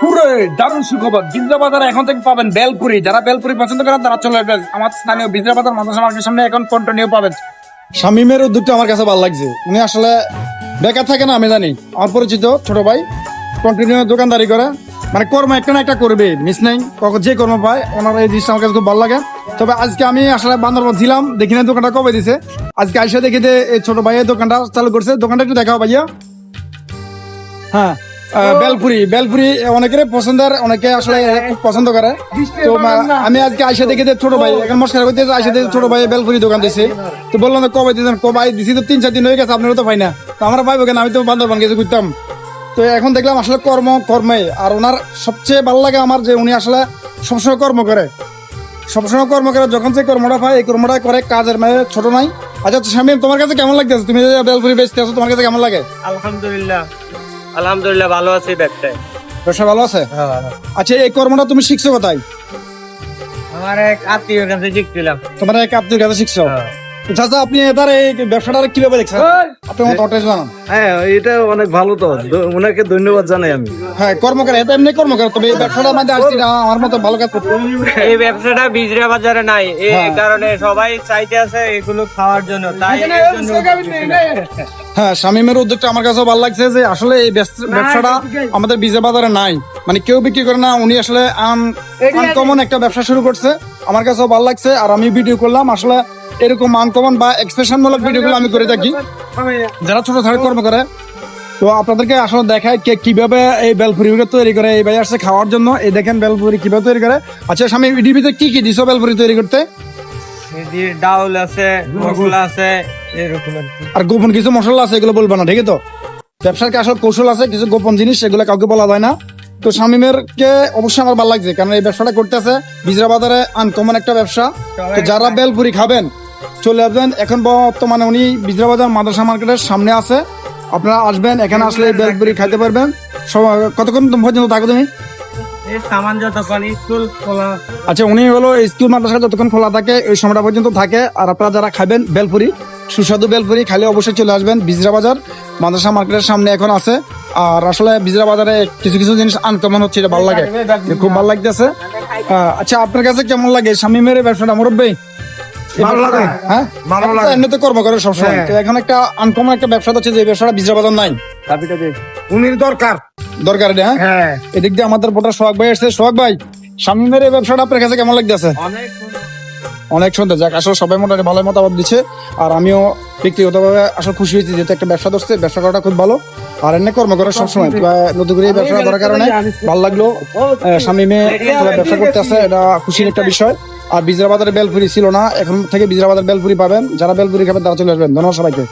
পুরো দারুণ সুখবর। বিদ্রাবাজার এখন থেকে পাবেন বেলপুরি। যারা বেলপুরি পছন্দ করেন, তারা চলে আসবেন। আমার স্থানীয় বিদ্রাবাজার মাদ্রাসা মার্কেটের সামনে এখন কন্টিনিউ পাবেন। শামিমের উদ্যোগটা আমার কাছে ভালো লাগছে। উনি আসলে বেকার থাকে না, আমি জানি। আমার পরিচিত ছোট ভাই কন্টিনিউ দোকানদারি করে। মানে কর্ম একটা না একটা করবে মিস নেই। কখন যে কর্ম পায়, ওনার এই জিনিসটা আমার কাছে খুব ভালো লাগে। তবে আজকে আমি আসলে বান্দরবন ছিলাম, দেখি না দোকানটা কবে দিছে। আজকে আইসা দেখি যে ছোট ভাইয়ের দোকানটা চালু করছে। দোকানটা একটু দেখাও ভাইয়া। হ্যাঁ। বেলপুরি বেলপুরি অনেকের পছন্দের অনেকে আসলে খুব পছন্দ করে। তো আমি আজকে আইসা দেখি যে ছোট ভাই এখন মস্কার করতে আইসা দেখি ছোট ভাই বেলপুরি দোকান দিছে। তো বললাম যে কবে দিয়েছেন কবে দিছি তো তিন চার দিন হয়ে গেছে আপনারা তো পাই না। তো আমরা পাইবো কেন? আমি তো বান্দরবান গেছে ঘুরতাম তো এখন দেখলাম আসলে কর্ম কর্মে আর ওনার সবচেয়ে ভালো লাগে আমার যে উনি আসলে সবসময় কর্ম করে। সবসময় কর্ম করে যখন যে কর্মটা পায় এই কর্মটা করে কাজের মেয়ে ছোট নাই। আচ্ছা স্বামী তোমার কাছে কেমন লাগতেছে? তুমি যে বেলপুরি বেচতে আছো তোমার কাছে কেমন লাগে? আলহামদুলিল্লাহ। আলহামদুলিল্লাহ ভালো আছি ব্যবসায়। ব্যবসা ভালো আছে? আচ্ছা এই কর্মটা তুমি শিখছো কোথায়? আমার এক আত্মীয়ের কাছে শিখছিলাম। তোমার এক আত্মীয় কাছে শিখছো? চাচা আপনি এবার এই ব্যবসাটা কীভাবে দেখছেন? আপনি আমার জানান? হ্যাঁ এটা অনেক ভালো তো। ওনাকে ধন্যবাদ জানাই আমি। হ্যাঁ কর্ম করে এটা এমনি কর্ম করে তবে এই ব্যবসাটার মধ্যে আসছি না, আমার মতো ভালো কাজ করতে এই ব্যবসাটা বিজরা বাজারে নাই এই কারণে সবাই চাইতে আছে এগুলো খাওয়ার জন্য তাই হ্যাঁ শামিমের উদ্যোগটা আমার কাছে ভালো লাগছে যে আসলে এই ব্যবসাটা আমাদের বিজে বাজারে নাই। মানে কেউ বিক্রি করে না উনি আসলে আনকমন একটা ব্যবসা শুরু করছে। আমার কাছেও ভালো লাগছে আর আমি ভিডিও করলাম। আসলে এরকম আনকমন বা এক্সপ্রেশন মূলক ভিডিওগুলো আমি করে থাকি। যারা ছোট ছোট কর্ম করে তো আপনাদেরকে আসলে দেখায় কে কীভাবে এই বেলপুরি তৈরি করে। এই ভাই আসছে খাওয়ার জন্য। এই দেখেন বেলপুরি কীভাবে তৈরি করে। আচ্ছা স্বামী এটির ভিতরে কি কি দিছো বেলপুরি তৈরি করতে? ডাউল আছে মশলা আছে আর গোপন কিছু মশলা আছে এগুলো বলব না ঠিক আছে তো? ব্যবসার কি আসলে কৌশল আছে কিছু গোপন জিনিস সেগুলো কাউকে বলা যায় না। তো শামিমের কে অবশ্যই আমার ভালো লাগছে কারণ এই ব্যবসাটা করতেছে। বিজরা বাজারে আনকমন একটা ব্যবসা। তো যারা বেলপুরি খাবেন চলে আসবেন। এখন বর্তমানে উনি বিজরা বাজার মাদ্রাসা মার্কেটের সামনে আছে। আপনারা আসবেন এখানে আসলে বেলপুরি খাইতে পারবেন। কতক্ষণ পর্যন্ত থাকো তুমি? আচ্ছা উনি হলো স্কুল মাদ্রাসা যতক্ষণ খোলা থাকে ওই সময়টা পর্যন্ত থাকে। আর আপনারা যারা খাবেন বেলপুরি সুস্বাদু বেলপুরি খাইলে অবশ্যই চলে আসবেন বিজরা বাজার। মাদ্রাসা মার্কেটের সামনে এখন আছে। আর আসলে বিজরা বাজারে কিছু কিছু জিনিস আনকমন হচ্ছে এটা ভালো লাগে। খুব ভালো লাগতেছে। আচ্ছা আপনার কাছে কেমন লাগে? শামিমের এই ব্যবসাটা মুরব্বী? ভালো লাগে। হ্যাঁ? ভালো আপনি তো এমনিতে কর্ম করে সবসময়। তো এখন একটা আনকমন একটা ব্যবসা হচ্ছে যে ব্যবসাটা বিজরা বাজার নাই। উনির দরকার। দরকার এটা হ্যাঁ? হ্যাঁ। এদিক দিয়ে আমাদের বোটার সোহাগ ভাই এসছে। সোহাগ ভাই শামিমের এই ব্যবসাটা আপনার কাছে কেমন লাগতেছে? অনেক অনেক সুন্দর। যাক, আসলে সবাই মোটামুটি ভালো মতামত দিচ্ছে। আর আমিও ব্যক্তিগতভাবে আসলে খুশি হয়েছি যেহেতু একটা ব্যবসা ধরছে, ব্যবসা করাটা খুব ভালো। আর এনে কর্ম করার সবসময় নতুন করে ব্যবসা করার কারণে ভালো লাগল। স্বামী মেয়ে ব্যবসা করতে আছে এটা খুশির একটা বিষয়। আর বিজরা বাজারে বেলপুরি ছিল না, এখন থেকে বিজরাবাদের বেলপুরি পাবেন। যারা বেলপুরি খাবেন তারা চলে আসবেন। ধন্যবাদ সবাইকে।